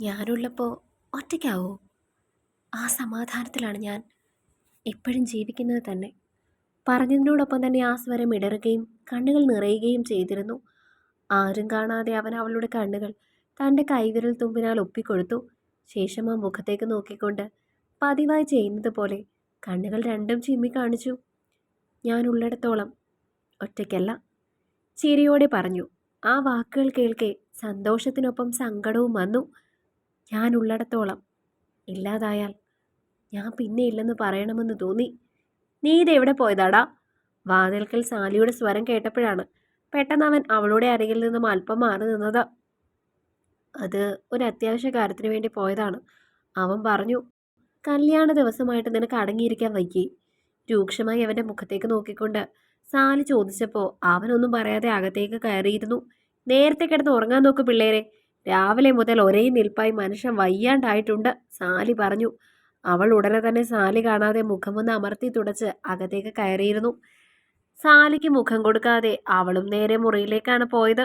ഞാനുള്ളപ്പോൾ ഒറ്റയ്ക്കാവോ? ആ സമാധാനത്തിലാണ് ഞാൻ എപ്പോഴും ജീവിക്കുന്നത് തന്നെ. പറഞ്ഞതിനോടൊപ്പം തന്നെ ആ സ്വരം ഇടറുകയും കണ്ണുകൾ നിറയുകയും ചെയ്തിരുന്നു. ആരും കാണാതെ അവൻ അവളുടെ കണ്ണുകൾ തന്റെ കൈവിരൽ തുമ്പിനാൽ ഒപ്പിക്കൊടുത്തു. ശേഷം ആ മുഖത്തേക്ക് നോക്കിക്കൊണ്ട് പതിവായി ചെയ്യുന്നത് പോലെ കണ്ണുകൾ രണ്ടും ചിമ്മി കാണിച്ചു. ഞാൻ ഉള്ളിടത്തോളം ഒറ്റയ്ക്കല്ല ചിരിയോടെ പറഞ്ഞു. ആ വാക്കുകൾ കേൾക്കെ സന്തോഷത്തിനൊപ്പം സങ്കടവും വന്നു. ഞാൻ ഉള്ളിടത്തോളം ഇല്ലാതായാൽ ഞാൻ പിന്നെ ഇല്ലെന്ന് പറയണമെന്ന് തോന്നി. നീ ഇതെവിടെ പോയതാടാ? വാതിൽക്കൽ സാലിയുടെ സ്വരം കേട്ടപ്പോഴാണ് പെട്ടെന്ന് അവൻ അവളുടെ അരികിൽ നിന്നും അല്പം മാറി നിന്നത്. അത് ഒരു അത്യാവശ്യ കാര്യത്തിന് വേണ്ടി പോയതാണ്. അവൻ പറഞ്ഞു കല്യാണ ദിവസമായിട്ട് നിനക്ക് അടങ്ങിയിരിക്കാൻ വയ്ക്കി രൂക്ഷമായി അവന്റെ മുഖത്തേക്ക് നോക്കിക്കൊണ്ട് സാലി ചോദിച്ചപ്പോൾ അവനൊന്നും പറയാതെ അകത്തേക്ക് കയറിയിരുന്നു. നേരത്തെ കിടന്ന് ഉറങ്ങാൻ നോക്ക് പിള്ളേരെ. രാവിലെ മുതൽ ഒരേ നിൽപ്പായി മനുഷ്യൻ വയ്യാണ്ടായിട്ടുണ്ട് സാലി പറഞ്ഞു. അവൾ ഉടനെ തന്നെ സാലി കാണാതെ മുഖമൊന്ന് അമർത്തി തുടച്ച് അകത്തേക്ക് കയറിയിരുന്നു. സാലിക്ക് മുഖം കൊടുക്കാതെ അവളും നേരെ മുറിയിലേക്കാണ് പോയത്.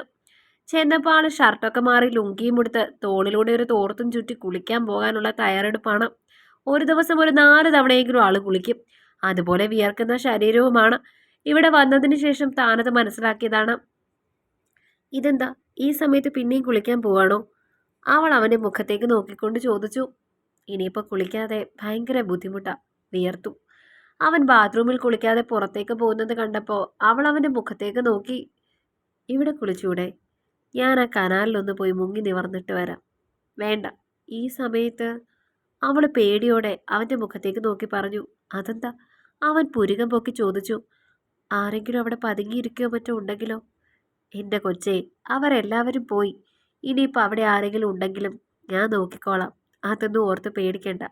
ചെന്നപ്പോൾ ആൾ ഷർട്ടൊക്കെ മാറി ലുങ്കിയും എടുത്ത് തോളിലൂടെ ഒരു തോർത്തും ചുറ്റി കുളിക്കാൻ പോകാനുള്ള തയ്യാറെടുപ്പാണ്. ഒരു ദിവസം ഒരു നാല് തവണയെങ്കിലും ആൾ കുളിക്കും. അതുപോലെ വിയർക്കുന്ന ശരീരവുമാണ്. ഇവിടെ വന്നതിന് ശേഷം താനത് മനസ്സിലാക്കിയതാണ്. ഇതെന്താ? ഈ സമയത്ത് പിന്നെയും കുളിക്കാൻ പോവാണോ? അവൾ അവന്റെ മുഖത്തേക്ക് നോക്കിക്കൊണ്ട് ചോദിച്ചു. ഇനിയിപ്പോൾ കുളിക്കാതെ ഭയങ്കര ബുദ്ധിമുട്ടാ വിയർത്തു. അവൻ ബാത്റൂമിൽ കുളിക്കാതെ പുറത്തേക്ക് പോകുന്നത് കണ്ടപ്പോൾ അവൾ അവന്റെ മുഖത്തേക്ക് നോക്കി. ഇവിടെ കുളിച്ചൂടെ? ഞാൻ ആ കനാലിലൊന്ന് പോയി മുങ്ങി നിവർന്നിട്ട് വരാം. വേണ്ട ഈ സമയത്ത് അവൾ പേടിയോടെ അവന്റെ മുഖത്തേക്ക് നോക്കി പറഞ്ഞു. അതെന്താ അവൻ പുരുകം പൊക്കി ചോദിച്ചു. ആരെങ്കിലും അവിടെ പതുങ്ങിയിരിക്കുകയോ മറ്റോ ഉണ്ടെങ്കിലോ? എന്റെ കൊച്ചേ അവരെല്ലാവരും പോയി. ഇനിയിപ്പോൾ അവിടെ ആരെങ്കിലും ഉണ്ടെങ്കിലും ഞാൻ നോക്കിക്കോളാം. അതൊന്നും ഓർത്ത് പേടിക്കണ്ട.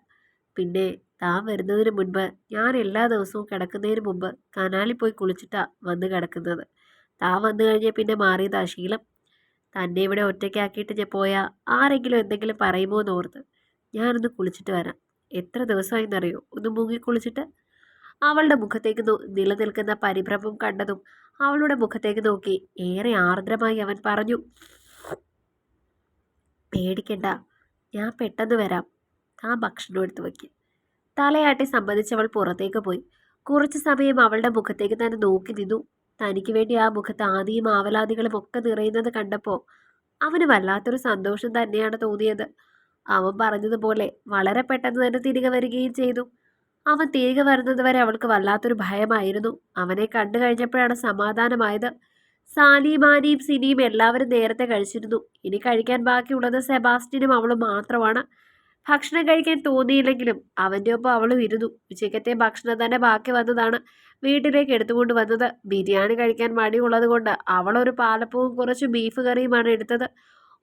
പിന്നെ താൻ വരുന്നതിന് മുൻപ് ഞാൻ എല്ലാ ദിവസവും കിടക്കുന്നതിന് മുമ്പ് കനാലിൽ പോയി കുളിച്ചിട്ടാ വന്ന് കിടക്കുന്നത്. താൻ വന്നു കഴിഞ്ഞാൽ പിന്നെ മാറിയതാ ശീലം. തന്നെ ഇവിടെ ഒറ്റയ്ക്കാക്കിയിട്ട് ഞാൻ പോയാൽ ആരെങ്കിലും എന്തെങ്കിലും പറയുമോ എന്ന് ഓർത്ത് ഞാനൊന്ന് കുളിച്ചിട്ട് വരാം. എത്ര ദിവസമായിന്നറിയോ? ഒന്ന് മുങ്ങി കുളിച്ചിട്ട്? അവളുടെ മുഖത്തേക്ക് നിലനിൽക്കുന്ന പരിഭ്രമം കണ്ടതും അവളുടെ മുഖത്തേക്ക് നോക്കി ഏറെ ആർദ്രമായി അവൻ പറഞ്ഞു പേടിക്കണ്ട ഞാൻ പെട്ടെന്ന് വരാം. ആ ഭക്ഷണം എടുത്തു വയ്ക്കും. തലയാട്ടി സമ്മതിച്ചവൾ പുറത്തേക്ക് പോയി. കുറച്ചു സമയം അവളുടെ മുഖത്തേക്ക് തന്നെ നോക്കി നിന്നു. തനിക്ക് വേണ്ടി ആ മുഖത്ത് ആദിയും ആവലാദികളും ഒക്കെ നിറയുന്നത് കണ്ടപ്പോൾ അവന് വല്ലാത്തൊരു സന്തോഷം തന്നെയാണ് തോന്നിയത്. അവൻ പറഞ്ഞതുപോലെ വളരെ പെട്ടെന്ന് തന്നെ തിരികെ വരികയും ചെയ്തു. അവൻ തിരികെ വരുന്നതുവരെ അവൾക്ക് വല്ലാത്തൊരു ഭയമായിരുന്നു. അവനെ കണ്ടു കഴിഞ്ഞപ്പോഴാണ് സമാധാനമായത്. സാലിമാനിയും സിനിയും എല്ലാവരും നേരത്തെ കഴിച്ചിരുന്നു. ഇനി കഴിക്കാൻ ബാക്കിയുള്ളത് സെബാസ്റ്റിനും അവളും മാത്രമാണ്. ഭക്ഷണം കഴിക്കാൻ തോന്നിയില്ലെങ്കിലും അവന്റെ ഒപ്പം അവളും ഇരുന്നു. ഉച്ചയ്ക്കത്തെ ഭക്ഷണം തന്നെ ബാക്കി വന്നതാണ് വീട്ടിലേക്ക് എടുത്തുകൊണ്ട് വന്നത്. ബിരിയാണി കഴിക്കാൻ മടിയുള്ളത് കൊണ്ട് അവളൊരു പാലപ്പവും കുറച്ച് ബീഫ് കറിയുമാണ് എടുത്തത്.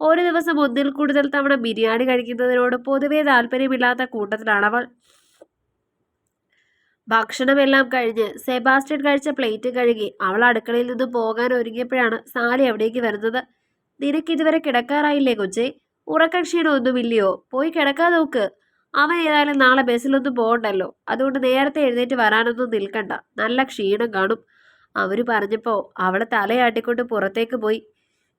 ഒരു ദിവസം ഒന്നിൽ കൂടുതൽ തവണ ബിരിയാണി കഴിക്കുന്നതിനോട് പൊതുവേ താല്പര്യമില്ലാത്ത കൂട്ടത്തിലാണ് അവൾ. ഭക്ഷണമെല്ലാം കഴിഞ്ഞ് സെബാസ്റ്റ്യൻ കഴിച്ച പ്ലേറ്റ് കഴുകി അവൾ അടുക്കളയിൽ നിന്ന് പോകാൻ ഒരുങ്ങിയപ്പോഴാണ് സാലി അവിടേക്ക് വരുന്നത്. നിനക്ക് ഇതുവരെ കിടക്കാറായില്ലേ കൊച്ചേ? ഉറക്ക ക്ഷീണമൊന്നുമില്ലയോ പോയി കിടക്കാൻ നോക്ക്. അവൻ ഏതായാലും നാളെ ബസ്സിലൊന്നും പോകണ്ടല്ലോ. അതുകൊണ്ട് നേരത്തെ എഴുന്നേറ്റ് വരാനൊന്നും നിൽക്കണ്ട. നല്ല ക്ഷീണം കാണും. അവർ പറഞ്ഞപ്പോൾ അവൾ തലയാട്ടിക്കൊണ്ട് പുറത്തേക്ക് പോയി.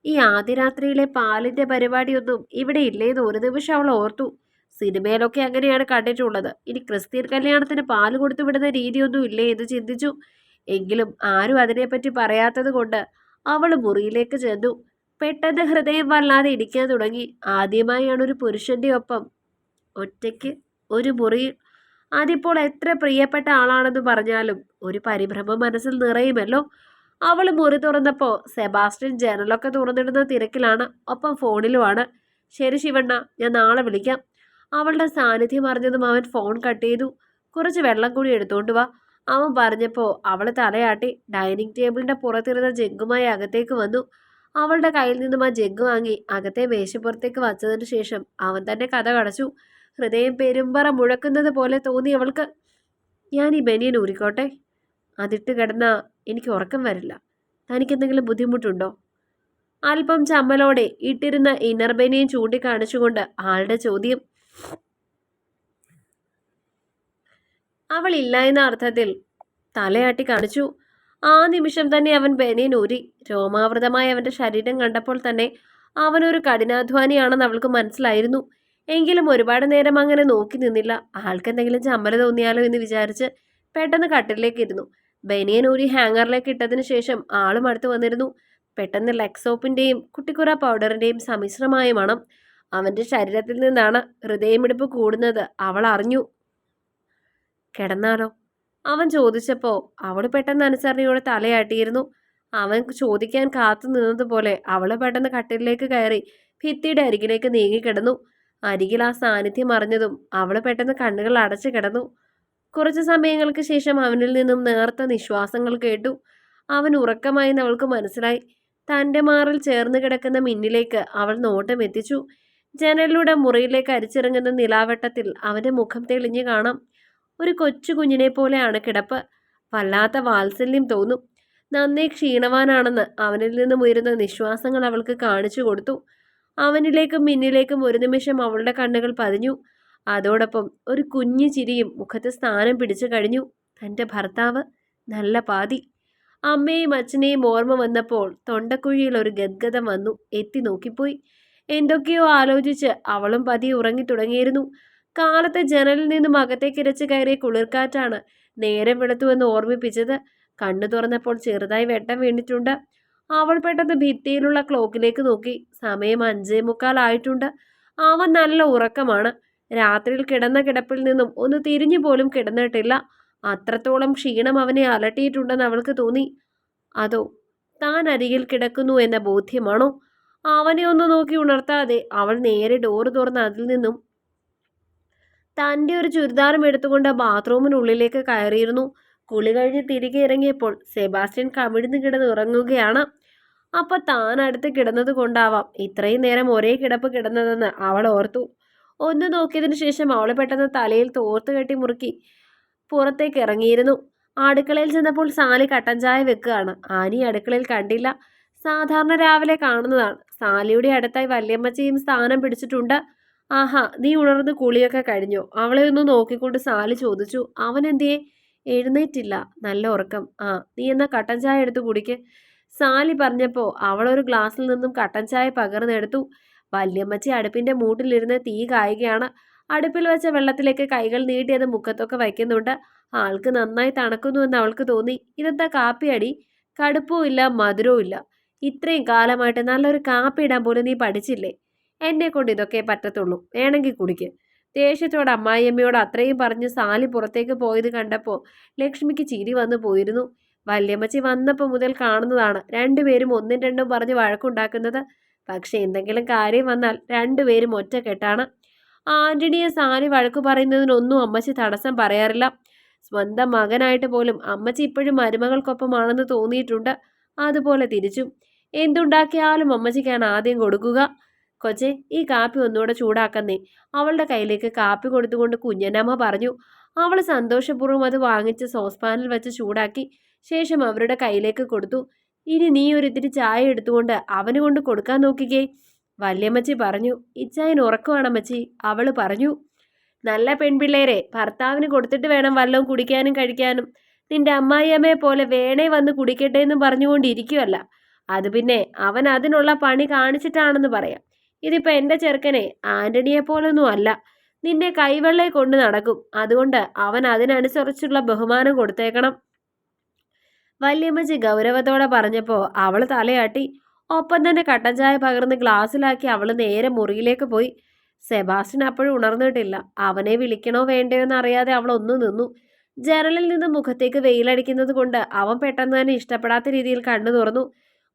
ഈ ആദ്യ രാത്രിയിലെ പാലിന്റെ പരിപാടിയൊന്നും ഇവിടെ ഇല്ലേന്ന് ഒരു നിമിഷം അവൾ ഓർത്തു. സിനിമയിലൊക്കെ അങ്ങനെയാണ് കണ്ടിട്ടുള്ളത്. ഇനി ക്രിസ്ത്യൻ കല്യാണത്തിന് പാൽ കൊടുത്തു വിടുന്ന രീതിയൊന്നും ഇല്ലേ എന്ന് ചിന്തിച്ചു. എങ്കിലും ആരും അതിനെപ്പറ്റി പറയാത്തത് കൊണ്ട് അവൾ മുറിയിലേക്ക് ചെന്നു. പെട്ടെന്ന് ഹൃദയം വല്ലാതെ ഇടിക്കാൻ തുടങ്ങി. ആദ്യമായാണ് ഒരു പുരുഷന്റെ ഒപ്പം ഒറ്റയ്ക്ക് ഒരു മുറിയിൽ അതിപ്പോൾ എത്ര പ്രിയപ്പെട്ട ആളാണെന്ന് പറഞ്ഞാലും ഒരു പരിഭ്രമം മനസ്സിൽ നിറയുമല്ലോ. അവൾ മുറി തുറന്നപ്പോൾ സെബാസ്റ്റ്യൻ ജനലൊക്കെ തുറന്നിടുന്ന തിരക്കിലാണ്. ഒപ്പം ഫോണിലുമാണ്. ശരി ശിവണ്ണ ഞാൻ നാളെ വിളിക്കാം. അവളുടെ സാന്നിധ്യം അറിഞ്ഞതും അവൻ ഫോൺ കട്ട് ചെയ്തു. കുറച്ച് വെള്ളം കൂടി എടുത്തുകൊണ്ട് വാ. അവൻ പറഞ്ഞപ്പോൾ അവൾ തലയാട്ടി ഡൈനിങ് ടേബിളിന്റെ പുറത്തിരുന്ന ജഗ്ഗുമായി അകത്തേക്ക് വന്നു. അവളുടെ കയ്യിൽ നിന്നും ആ ജഗ്ഗ് വാങ്ങി അകത്തെ മേശപ്പുറത്തേക്ക് വച്ചതിന് ശേഷം അവൻ തന്നെ കഥ കടച്ചു. ഹൃദയം പെരുമ്പറ മുഴക്കുന്നത് പോലെ തോന്നി അവൾക്ക്. ഞാൻ ഈ ബനിയൻ ഊരിക്കോട്ടെ? അതിട്ട് കിടന്ന എനിക്ക് ഉറക്കം വരില്ല. തനിക്കെന്തെങ്കിലും ബുദ്ധിമുട്ടുണ്ടോ? അല്പം ചമ്മലോടെ ഇട്ടിരുന്ന ഇന്നർ ബനിയൻ ചൂണ്ടിക്കാണിച്ചുകൊണ്ട് ആളുടെ ചോദ്യം അവൾ ഇല്ല എന്ന അർത്ഥത്തിൽ തലയാട്ടി കാണിച്ചു. ആ നിമിഷം തന്നെ അവൻ ബനിയൻ ഊരി രോമാവൃതമായ അവന്റെ ശരീരം കണ്ടപ്പോൾ തന്നെ അവനൊരു കഠിനാധ്വാനിയാണെന്ന് അവൾക്ക് മനസ്സിലായിരുന്നു. എങ്കിലും ഒരുപാട് നേരം അങ്ങനെ നോക്കി നിന്നില്ല. ആൾക്കെന്തെങ്കിലും ചമ്മല തോന്നിയാലോ എന്ന് വിചാരിച്ച് പെട്ടെന്ന് കട്ടിലേക്ക് ഇരുന്നു. ബനിയൻ ഊരി ഹാങ്ങറിലേക്ക് ഇട്ടതിന് ശേഷം ആളും അടുത്ത് വന്നിരുന്നു. പെട്ടെന്ന് ലെക്സോപ്പിന്റെയും കുട്ടിക്കുറ പൗഡറിന്റെയും സമ്മിശ്രമായ മണം അവന്റെ ശരീരത്തിൽ നിന്നാണ് ഹൃദയമിടിപ്പ് കൂടുന്നത്. അവൾ അറിഞ്ഞു. കിടന്നാലോ? അവൻ ചോദിച്ചപ്പോൾ അവൾ പെട്ടെന്ന് അനുസരണയോടെ തലയാട്ടിയിരുന്നു. അവൻ ചോദിക്കാൻ കാത്തു നിന്നതുപോലെ അവൾ പെട്ടെന്ന് കട്ടിലേക്ക് കയറി ഭിത്തിയുടെ അരികിലേക്ക് നീങ്ങിക്കിടന്നു. അരികിൽ ആ സാന്നിധ്യം അറിഞ്ഞതും അവൾ പെട്ടെന്ന് കണ്ണുകൾ അടച്ചു കിടന്നു. കുറച്ച് സമയങ്ങൾക്ക് ശേഷം അവനിൽ നിന്നും നേർത്ത നിശ്വാസങ്ങൾ കേട്ടു. അവൻ ഉറക്കമായെന്ന് അവൾക്ക് മനസ്സിലായി. തന്റെ മാറിൽ ചേർന്ന് കിടക്കുന്ന മിന്നിലേക്ക് അവൾ നോട്ടം എത്തിച്ചു. ജനലിലൂടെ മുറിയിലേക്ക് അരിച്ചിറങ്ങുന്ന നിലാവട്ടത്തിൽ അവന്റെ മുഖം തെളിഞ്ഞു കാണാം. ഒരു കൊച്ചു കുഞ്ഞിനെ പോലെയാണ് കിടപ്പ്. വല്ലാത്ത വാത്സല്യം തോന്നും. നന്നേ ക്ഷീണവാനാണെന്ന് അവനിൽ നിന്നും ഉയരുന്ന നിശ്വാസങ്ങൾ അവൾക്ക് കാണിച്ചു കൊടുത്തു. അവനിലേക്കും മിന്നിലേക്കും ഒരു നിമിഷം അവളുടെ കണ്ണുകൾ പതിഞ്ഞു. അതോടൊപ്പം ഒരു കുഞ്ഞു ചിരിയും മുഖത്ത് സ്ഥാനം പിടിച്ചു കഴിഞ്ഞു. തന്റെ ഭർത്താവ്? നല്ല പാതി. അമ്മയും അച്ഛനെയും ഓർമ്മ വന്നപ്പോൾ തൊണ്ടക്കുഴിയിൽ ഒരു ഗദ്ഗതം വന്നു. എത്തി നോക്കിപ്പോയി. എന്തൊക്കെയോ ആലോചിച്ച് അവളും പതി ഉറങ്ങി തുടങ്ങിയിരുന്നു. കാലത്തെ ജനലിൽ നിന്നും അകത്തേക്ക് ഇരച്ച് കയറിയ കുളിർക്കാറ്റാണ് നേരം വെളുത്തുവെന്ന് ഓർമ്മിപ്പിച്ചത്. കണ്ണു തുറന്നപ്പോൾ ചെറുതായി വെട്ടം വീണിട്ടുണ്ട്. അവൾ പെട്ടെന്ന് ഭിത്തിയിലുള്ള ക്ലോക്കിലേക്ക് നോക്കി. സമയം അഞ്ചേ മുക്കാലായിട്ടുണ്ട് അവൻ നല്ല ഉറക്കമാണ്. രാത്രിയിൽ കിടന്ന കിടപ്പിൽ നിന്നും ഒന്ന് തിരിഞ്ഞു പോലും കിടന്നിട്ടില്ല. അത്രത്തോളം ക്ഷീണം അവനെ അലട്ടിയിട്ടുണ്ടെന്ന് അവൾക്ക് തോന്നി. അതോ താൻ അരികിൽ കിടക്കുന്നു എന്ന ബോധ്യമാണോ? അവനെ ഒന്ന് നോക്കി ഉണർത്താതെ അവൾ നേരെ ഡോറ് തുറന്ന് അതിൽ നിന്നും തന്റെ ഒരു ചുരിദാറും എടുത്തുകൊണ്ട് ബാത്റൂമിനുള്ളിലേക്ക് കയറിയിരുന്നു. കുളി കഴിഞ്ഞ് തിരികെ ഇറങ്ങിയപ്പോൾ സെബാസ്റ്റ്യൻ കമിഴ്ന്ന് കിടന്ന് ഉറങ്ങുകയാണ്. അപ്പൊ താൻ അടുത്ത് കിടന്നത് കൊണ്ടാവാം. ഇത്രയും നേരം ഒരേ കിടപ്പ് കിടന്നതെന്ന് അവൾ ഓർത്തു. ഒന്ന് നോക്കിയതിനു ശേഷം അവൾ പെട്ടെന്ന് തലയിൽ തോർത്ത് കെട്ടി മുറുക്കി പുറത്തേക്ക് ഇറങ്ങിയിരുന്നു. അടുക്കളയിൽ ചെന്നപ്പോൾ സാലി കട്ടൻ ചായ വെക്കുകയാണ്. ആനി അടുക്കളയിൽ കണ്ടില്ല. സാധാരണ രാവിലെ കാണുന്നതാണ്. സാലിയുടെ അടുത്തായി വല്യമ്മച്ചയും സ്ഥാനം പിടിച്ചിട്ടുണ്ട്. ആഹാ നീ ഉണർന്ന് കുളിയൊക്കെ കഴിഞ്ഞോ. അവളെ ഒന്ന് നോക്കിക്കൊണ്ട് സാലി ചോദിച്ചു. അവൻ എന്തിയെ? എഴുന്നേറ്റില്ല. നല്ല ഉറക്കം. ആ നീ എന്നാ കട്ടൻ ചായ എടുത്ത് കുടിക്ക്. സാലി പറഞ്ഞപ്പോൾ അവളൊരു ഗ്ലാസ്സിൽ നിന്നും കട്ടൻ ചായ പകർന്നെടുത്തു. വല്യമ്മച്ചി അടുപ്പിന്റെ മൂട്ടിലിരുന്ന് തീ കായുകയാണ്. അടുപ്പിൽ വെച്ച വെള്ളത്തിലേക്ക് കൈകൾ നീട്ടിയത് മുഖത്തൊക്കെ വയ്ക്കുന്നുണ്ട്. ആൾക്ക് നന്നായി തണുക്കുന്നുവെന്ന് അവൾക്ക് തോന്നി. ഇതെന്താ കാപ്പിയടി? കടുപ്പവും ഇല്ല മധുരവും ഇല്ല. ഇത്രയും കാലമായിട്ട് നല്ലൊരു കാപ്പി ഇടാൻ പോലും നീ പഠിച്ചില്ലേ? എന്നെ കൊണ്ട് ഇതൊക്കെ പറ്റത്തുള്ളൂ. വേണമെങ്കിൽ കുടിക്ക്. ദേഷ്യത്തോട് അമ്മായിയമ്മയോട് അത്രയും പറഞ്ഞ് സാലി പുറത്തേക്ക് പോയത് കണ്ടപ്പോൾ ലക്ഷ്മിക്ക് ചിരി വന്നു പോയിരുന്നു. വല്യമ്മച്ചി വന്നപ്പോൾ മുതൽ കാണുന്നതാണ്. രണ്ടുപേരും ഒന്നും രണ്ടും പറഞ്ഞ് വഴക്കുണ്ടാക്കുന്നത്. പക്ഷേ എന്തെങ്കിലും കാര്യം വന്നാൽ രണ്ടുപേരും ഒറ്റക്കെട്ടാണ്. ആന്റണിയെ സാലി വഴക്കു പറയുന്നതിനൊന്നും അമ്മച്ചി തടസ്സം പറയാറില്ല. സ്വന്തം മകനായിട്ട് പോലും അമ്മച്ചി ഇപ്പോഴും മരുമകൾക്കൊപ്പമാണെന്ന് തോന്നിയിട്ടുണ്ട്. അതുപോലെ തിരിച്ചും. എന്തുണ്ടാക്കിയാലും അമ്മച്ചിക്കാണ് ആദ്യം കൊടുക്കുക. കൊച്ചെ ഈ കാപ്പി ഒന്നുകൂടെ ചൂടാക്കുന്നേ. അവളുടെ കയ്യിലേക്ക് കാപ്പി കൊടുത്തുകൊണ്ട് കുഞ്ഞനമ്മ പറഞ്ഞു അവൾ സന്തോഷപൂർവം അത് വാങ്ങിച്ച് സോസ്പാനിൽ വെച്ച് ചൂടാക്കി ശേഷം അവരുടെ കയ്യിലേക്ക് കൊടുത്തു. ഇനി നീ ഒരിത്തിരി ചായ എടുത്തുകൊണ്ട് അവന് കൊണ്ട് കൊടുക്കാൻ നോക്കിക്കേ. വല്യമ്മച്ചി പറഞ്ഞു ഇച്ചായൻ ഉറക്കമാണമ്മച്ചി അവൾ പറഞ്ഞു. നല്ല പെൺപിള്ളേരെ ഭർത്താവിന് കൊടുത്തിട്ട് വേണം വല്ലതും കുടിക്കാനും കഴിക്കാനും. നിന്റെ അമ്മായിയമ്മയെ പോലെ വേണേ വന്ന് കുടിക്കട്ടെ എന്ന് പറഞ്ഞുകൊണ്ടിരിക്കുവല്ല. അത് പിന്നെ അവൻ അതിനുള്ള പണി കാണിച്ചിട്ടാണെന്ന് പറയാം. ഇതിപ്പോൾ എന്റെ ചെറുക്കനെ ആന്റണിയെ പോലൊന്നും അല്ല. നിന്നെ കൈവെള്ളെ കൊണ്ട് നടക്കും. അതുകൊണ്ട് അവൻ അതിനനുസരിച്ചുള്ള ബഹുമാനം കൊടുത്തേക്കണം. വല്യമ്മച്ചി ഗൗരവത്തോടെ പറഞ്ഞപ്പോൾ അവൾ തലയാട്ടി. ഒപ്പം തന്നെ കട്ടൻ ചായ പകർന്ന് ഗ്ലാസ്സിലാക്കി അവൾ നേരെ മുറിയിലേക്ക് പോയി. സെബാസ്റ്റിൻ അപ്പോഴും ഉണർന്നിട്ടില്ല. അവനെ വിളിക്കണോ വേണ്ടയോ എന്ന് അറിയാതെ അവൾ ഒന്നു നിന്നു. ജനലിൽ നിന്ന് മുഖത്തേക്ക് വെയിലടിക്കുന്നത് കൊണ്ട് അവൻ പെട്ടെന്ന് തന്നെ ഇഷ്ടപ്പെടാത്ത രീതിയിൽ കണ്ണു തുറന്നു.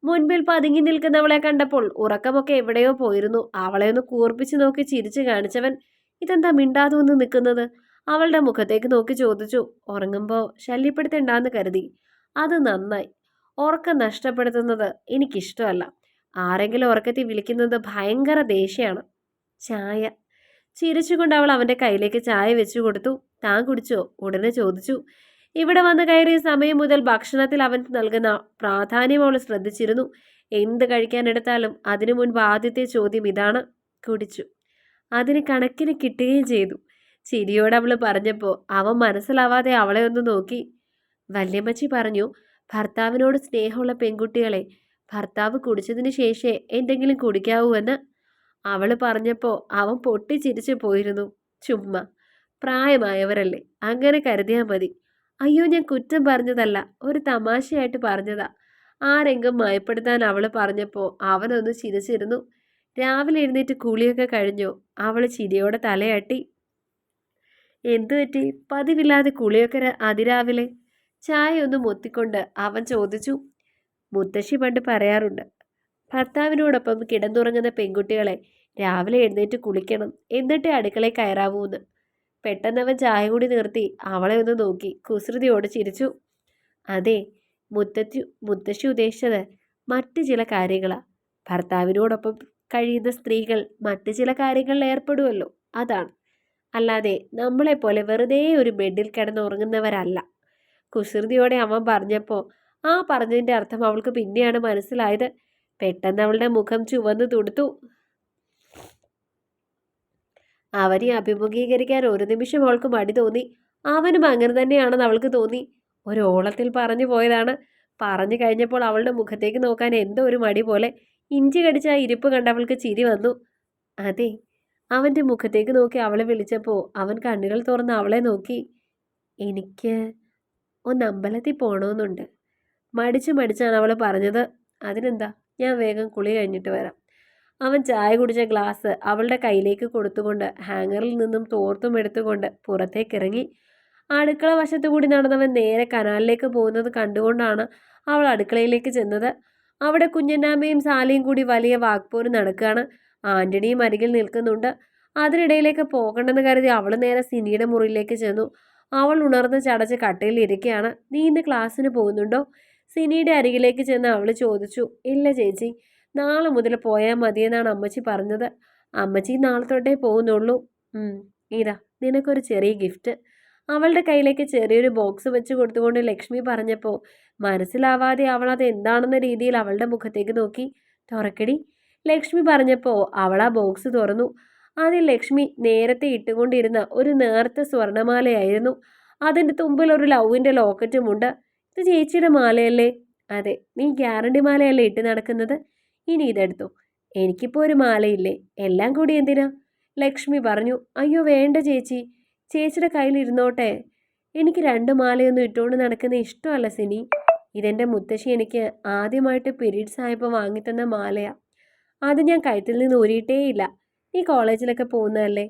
മുൻപിൽ പതുങ്ങി നിൽക്കുന്നവളെ കണ്ടപ്പോൾ ഉറക്കമൊക്കെ എവിടെയോ പോയിരുന്നു. അവളെ ഒന്ന് കൂർപ്പിച്ചു നോക്കി ചിരിച്ചു കാണിച്ചവൻ ഇതെന്താ മിണ്ടാതെ ഒന്ന് നിൽക്കുന്നത്? അവളുടെ മുഖത്തേക്ക് നോക്കി ചോദിച്ചു. ഉറങ്ങുമ്പോൾ ശല്യപ്പെടുത്തണ്ടെന്ന് കരുതി. അത് നന്നായി. ഉറക്കം നഷ്ടപ്പെടുത്തുന്നത് എനിക്കിഷ്ടമല്ല. ആരെങ്കിലും ഉറക്കത്തിൽ വിളിക്കുന്നത് ഭയങ്കര ദേഷ്യമാണ്. ചായ. ചിരിച്ചുകൊണ്ട് അവൾ അവന്റെ കയ്യിലേക്ക് ചായ വെച്ചു കൊടുത്തു. താൻ കുടിച്ചോ? ഉടനെ ചോദിച്ചു. ഇവിടെ വന്ന് കയറിയ സമയം മുതൽ ഭക്ഷണത്തിൽ അവൻ നൽകുന്ന പ്രാധാന്യം അവൾ ശ്രദ്ധിച്ചിരുന്നു. എന്ത് കഴിക്കാനെടുത്താലും അതിനു മുൻപ് ആദ്യത്തെ ചോദ്യം ഇതാണ്. കുടിച്ചു. അതിന് കണക്കിന് കിട്ടുകയും ചെയ്തു. ചിരിയോട് അവൾ പറഞ്ഞപ്പോൾ അവൻ മനസ്സിലാവാതെ അവളെ ഒന്ന് നോക്കി. വല്യമ്മച്ചി പറഞ്ഞു ഭർത്താവിനോട് സ്നേഹമുള്ള പെൺകുട്ടികളെ ഭർത്താവ് കുടിച്ചതിന് ശേഷമേ എന്തെങ്കിലും കുടിക്കാവൂ എന്ന്. അവൾ പറഞ്ഞപ്പോൾ അവൻ പൊട്ടിച്ചിരിച്ചു പോയിരുന്നു. ചുമ്മാ. പ്രായമായവരല്ലേ. അങ്ങനെ കരുതിയാൽ മതി. അയ്യോ ഞാൻ കുറ്റം പറഞ്ഞതല്ല. ഒരു തമാശയായിട്ട് പറഞ്ഞതാ. ആ രംഗം മയപ്പെടുത്താൻ അവൾ പറഞ്ഞപ്പോൾ അവനൊന്ന് ചിരിച്ചിരുന്നു. രാവിലെ എഴുന്നേറ്റ് കുളിയൊക്കെ കഴിഞ്ഞോ. അവൾ ചിരിയോടെ തലയാട്ടി. എന്തു പറ്റി? പതിവില്ലാതെ കുളിയൊക്കെ അതിരാവിലെ? ചായ ഒന്ന് മുത്തിക്കൊണ്ട് അവൻ ചോദിച്ചു. മുത്തശ്ശി പണ്ട് പറയാറുണ്ട് ഭർത്താവിനോടൊപ്പം കിടന്നുറങ്ങുന്ന പെൺകുട്ടികളെ രാവിലെ എഴുന്നേറ്റ് കുളിക്കണം. എന്നിട്ടേ അടുക്കളയിൽ കയറാവൂന്ന്. പെട്ടെന്ന് അവൻ ചായ കൂടി നിർത്തി. അവളെ ഒന്ന് നോക്കി. കുസൃതിയോട് ചിരിച്ചു. അതെ മുത്തച്ഛി മുത്തശ്ശി ഉദ്ദേശിച്ചത് മറ്റു ചില കാര്യങ്ങളാണ് ഭർത്താവിനോടൊപ്പം കഴിയുന്ന സ്ത്രീകൾ മറ്റു ചില കാര്യങ്ങളിൽ ഏർപ്പെടുമല്ലോ അതാണ്. അല്ലാതെ നമ്മളെപ്പോലെ വെറുതെ ഒരു ബെഡിൽ കിടന്നുറങ്ങുന്നവരല്ല. കുസൃതിയോടെ അവൻ പറഞ്ഞപ്പോൾ ആ പറഞ്ഞതിന്റെ അർത്ഥം അവൾക്ക് പിന്നെയാണ് മനസ്സിലായത്. പെട്ടെന്ന് അവളുടെ മുഖം ചുവന്നു തുടുത്തു. അവനെ അഭിമുഖീകരിക്കാൻ ഒരു നിമിഷം അവൾക്ക് മടി തോന്നി. അവനും അങ്ങനെ തന്നെയാണെന്ന് അവൾക്ക് തോന്നി. ഒരു ഓളത്തിൽ പറഞ്ഞു പോയതാണ്. പറഞ്ഞു കഴിഞ്ഞപ്പോൾ അവളുടെ മുഖത്തേക്ക് നോക്കാൻ എന്തോ ഒരു മടി പോലെ ഇഞ്ചി കടിച്ച ആ ഇരിപ്പ് കണ്ട് അവൾക്ക് ചിരി വന്നു. അതെ. അവന്റെ മുഖത്തേക്ക് നോക്കി അവളെ വിളിച്ചപ്പോൾ അവൻ കണ്ണുകൾ തുറന്ന് അവളെ നോക്കി. എനിക്ക് ഒന്ന് അമ്പലത്തിൽ പോകണമെന്നുണ്ട് മടിച്ച് മടിച്ചാണ് അവൾ പറഞ്ഞത്. അതിനെന്താ? ഞാൻ വേഗം കുളി കഴിഞ്ഞിട്ട് വരാം. അവൻ ചായ കുടിച്ച ഗ്ലാസ് അവളുടെ കയ്യിലേക്ക് കൊടുത്തുകൊണ്ട് ഹാങ്ങറിൽ നിന്നും തോർത്തും എടുത്തുകൊണ്ട് പുറത്തേക്ക് ഇറങ്ങി അടുക്കള വശത്തു കൂടി നടന്നവൻ നേരെ കനാലിലേക്ക് പോകുന്നത് കണ്ടുകൊണ്ടാണ് അവൾ അടുക്കളയിലേക്ക് ചെന്നത്. അവിടെ കുഞ്ഞന്നാമ്മയും സാലിയും കൂടി വലിയ വാക്പോര് നടക്കുകയാണ്. ആന്റണിയും അരികിൽ നിൽക്കുന്നുണ്ട്. അതിനിടയിലേക്ക് പോകണ്ടെന്ന് കരുതി അവൾ നേരെ സിനിയുടെ മുറിയിലേക്ക് ചെന്നു. അവൾ ഉണർന്ന് ചടച്ച് കട്ടയിൽ ഇരിക്കുകയാണ്. നീ ഇന്ന് ക്ലാസ്സിന് പോകുന്നുണ്ടോ? സിനിയുടെ അരികിലേക്ക് ചെന്ന് അവൾ ചോദിച്ചു. ഇല്ല ചേച്ചി. നാളെ മുതൽ പോയാൽ മതിയെന്നാണ് അമ്മച്ചി പറഞ്ഞത്. അമ്മച്ചി നാളെ തൊട്ടേ പോകുന്നുള്ളൂ. ഇതാ നിനക്കൊരു ചെറിയ ഗിഫ്റ്റ്. അവളുടെ കയ്യിലേക്ക് ചെറിയൊരു ബോക്സ് വെച്ച് കൊടുത്തുകൊണ്ട് ലക്ഷ്മി പറഞ്ഞപ്പോൾ മനസ്സിലാവാതെ അവൾ അത് എന്താണെന്ന രീതിയിൽ അവളുടെ മുഖത്തേക്ക് നോക്കി. തുറക്കടി. ലക്ഷ്മി പറഞ്ഞപ്പോൾ അവൾ ആ ബോക്സ് തുറന്നു. അതിൽ ലക്ഷ്മി നേരത്തെ ഇട്ടുകൊണ്ടിരുന്ന ഒരു നേർത്ത സ്വർണമാലയായിരുന്നു അതിന്റെ തുമ്പിൽ ഒരു ലവിന്റെ ലോക്കറ്റുമുണ്ട് ഇത് ചേച്ചിയുടെ മാലയല്ലേ? അതെ നീ ഗ്യാരണ്ടി മാലയല്ലേ ഇട്ട് നടക്കുന്നത്? ഇനി ഇതെടുത്തു. എനിക്കിപ്പോൾ ഒരു മാലയില്ലേ? എല്ലാം കൂടി എന്തിനാ? ലക്ഷ്മി പറഞ്ഞു അയ്യോ വേണ്ട ചേച്ചി. ചേച്ചിയുടെ കയ്യിൽ ഇരുന്നോട്ടെ എനിക്ക് രണ്ട് മാലയൊന്നും ഇട്ടുകൊണ്ട് നടക്കുന്ന ഇഷ്ടമല്ല സിനി. ഇതെന്റെ മുത്തശ്ശി എനിക്ക് ആദ്യമായിട്ട് പീരീഡ്സ് ആയപ്പോൾ വാങ്ങിത്തന്ന മാലയാ. അത് ഞാൻ കഴുത്തിൽ നിന്ന് ഊരിയിട്ടേയില്ല ഈ കോളേജിലൊക്കെ പോകുന്നതല്ലേ?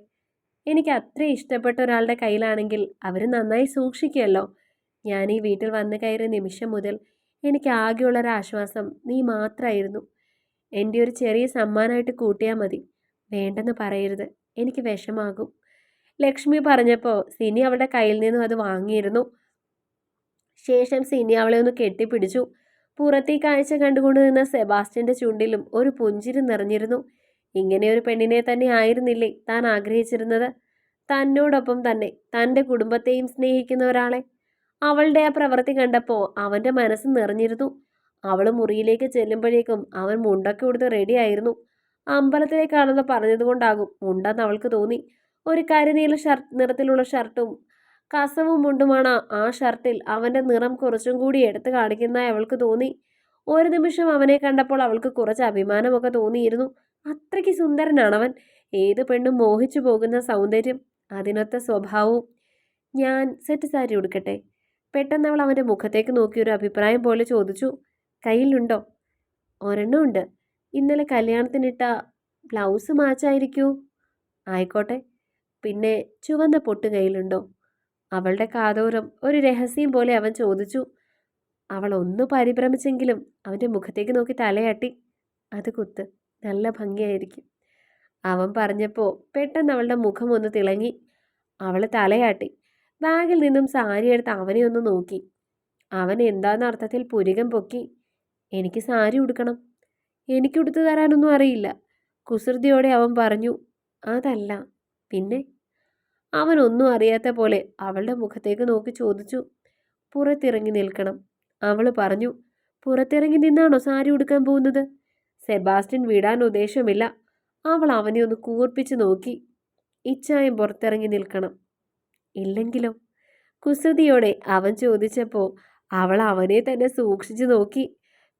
എനിക്ക് അത്ര ഇഷ്ടപ്പെട്ട ഒരാളുടെ കയ്യിലാണെങ്കിൽ അവർ നന്നായി സൂക്ഷിക്കുമല്ലോ ഞാൻ ഈ വീട്ടിൽ വന്നു കയറിയ നിമിഷം മുതൽ എനിക്ക് ആകെയുള്ളൊരാശ്വാസം നീ മാത്രമായിരുന്നു എന്റെ ഒരു ചെറിയ സമ്മാനമായിട്ട് കൂട്ടിയാൽ മതി. വേണ്ടെന്ന് പറയരുത്. എനിക്ക് വിഷമാകും. ലക്ഷ്മി പറഞ്ഞപ്പോൾ സിനി അവളുടെ കയ്യിൽ നിന്നും അത് വാങ്ങിയിരുന്നു. ശേഷം സിനി അവളെ ഒന്ന് കെട്ടിപ്പിടിച്ചു. പുറത്തേ കാഴ്ച കണ്ടുകൊണ്ട് നിന്ന സെബാസ്റ്റ്യന്റെ ചുണ്ടിലും ഒരു പുഞ്ചിരി നിറഞ്ഞിരുന്നു. ഇങ്ങനെ ഒരു പെണ്ണിനെ തന്നെ ആയിരുന്നില്ലേ താൻ ആഗ്രഹിച്ചിരുന്നത്? തന്നോടൊപ്പം തന്നെ തന്റെ കുടുംബത്തെയും സ്നേഹിക്കുന്ന ഒരാളെ. അവളുടെ ആ പ്രവൃത്തി കണ്ടപ്പോൾ അവന്റെ മനസ്സ് നിറഞ്ഞിരുന്നു. അവൾ മുറിയിലേക്ക് ചെല്ലുമ്പോഴേക്കും അവൻ മുണ്ടൊക്കെ കൊടുത്ത് റെഡിയായിരുന്നു അമ്പലത്തിലേക്കാണെന്ന് പറഞ്ഞതുകൊണ്ടാകും മുണ്ടെന്ന് അവൾക്ക് തോന്നി. ഒരു കരിനീല ഷർട്ട് നിറത്തിലുള്ള ഷർട്ടും കസവും മുണ്ടുമാണ് ആ ഷർട്ടിൽ അവന്റെ നിറം കുറച്ചും കൂടി എടുത്തു കാണിക്കുന്നതായി അവൾക്ക് തോന്നി. ഒരു നിമിഷം അവനെ കണ്ടപ്പോൾ അവൾക്ക് കുറച്ച് അഭിമാനമൊക്കെ തോന്നിയിരുന്നു. അത്രയ്ക്ക് സുന്ദരനാണ് അവൻ ഏത് പെണ്ണും മോഹിച്ചു പോകുന്ന സൗന്ദര്യം അതിനൊത്ത സ്വഭാവവും. ഞാൻ സെറ്റ് സാരി ഉടുക്കട്ടെ? പെട്ടെന്ന് അവൾ അവന്റെ മുഖത്തേക്ക് നോക്കി ഒരു അഭിപ്രായം പോലെ ചോദിച്ചു. കയ്യിലുണ്ടോ? ഒരെണ്ണം ഉണ്ട്. ഇന്നലെ കല്യാണത്തിനിട്ട ബ്ലൗസ് മാച്ചായിരിക്കൂ. ആയിക്കോട്ടെ. പിന്നെ ചുവന്ന പൊട്ട് കയ്യിലുണ്ടോ? അവളുടെ കാതോരം ഒരു രഹസ്യം പോലെ അവൻ ചോദിച്ചു. അവൾ ഒന്ന് പരിഭ്രമിച്ചെങ്കിലും അവന്റെ മുഖത്തേക്ക് നോക്കി തലയാട്ടി. അത് കുത്ത്. നല്ല ഭംഗിയായിരിക്കും. അവൻ പറഞ്ഞപ്പോൾ പെട്ടെന്ന് അവളുടെ മുഖം ഒന്ന് തിളങ്ങി. അവൾ തലയാട്ടി. ബാഗിൽ നിന്നും സാരി എടുത്ത് അവനെ ഒന്ന് നോക്കി. അവൻ എന്താണെന്ന അർത്ഥത്തിൽ പുരികം പൊക്കി. എനിക്ക് സാരി ഉടുക്കണം. എനിക്ക് ഉടുത്തു തരാനൊന്നും അറിയില്ല. കുസൃതിയോടെ അവൻ പറഞ്ഞു അതല്ല. പിന്നെ? അവൻ ഒന്നും അറിയാത്ത പോലെ അവളുടെ മുഖത്തേക്ക് നോക്കി ചോദിച്ചു പുറത്തിറങ്ങി നിൽക്കണം. അവൾ പറഞ്ഞു പുറത്തിറങ്ങി നിന്നാണോ സാരി ഉടുക്കാൻ പോകുന്നത്? സെബാസ്റ്റ്യൻ വിടാൻ ഉദ്ദേശമില്ല. അവൾ അവനെ ഒന്ന് കൂർപ്പിച്ച് നോക്കി ഇച്ചായം പുറത്തിറങ്ങി നിൽക്കണം. ഇല്ലെങ്കിലോ? കുസൃതിയോടെ അവൻ ചോദിച്ചപ്പോൾ അവൾ അവനെ തന്നെ സൂക്ഷിച്ചു നോക്കി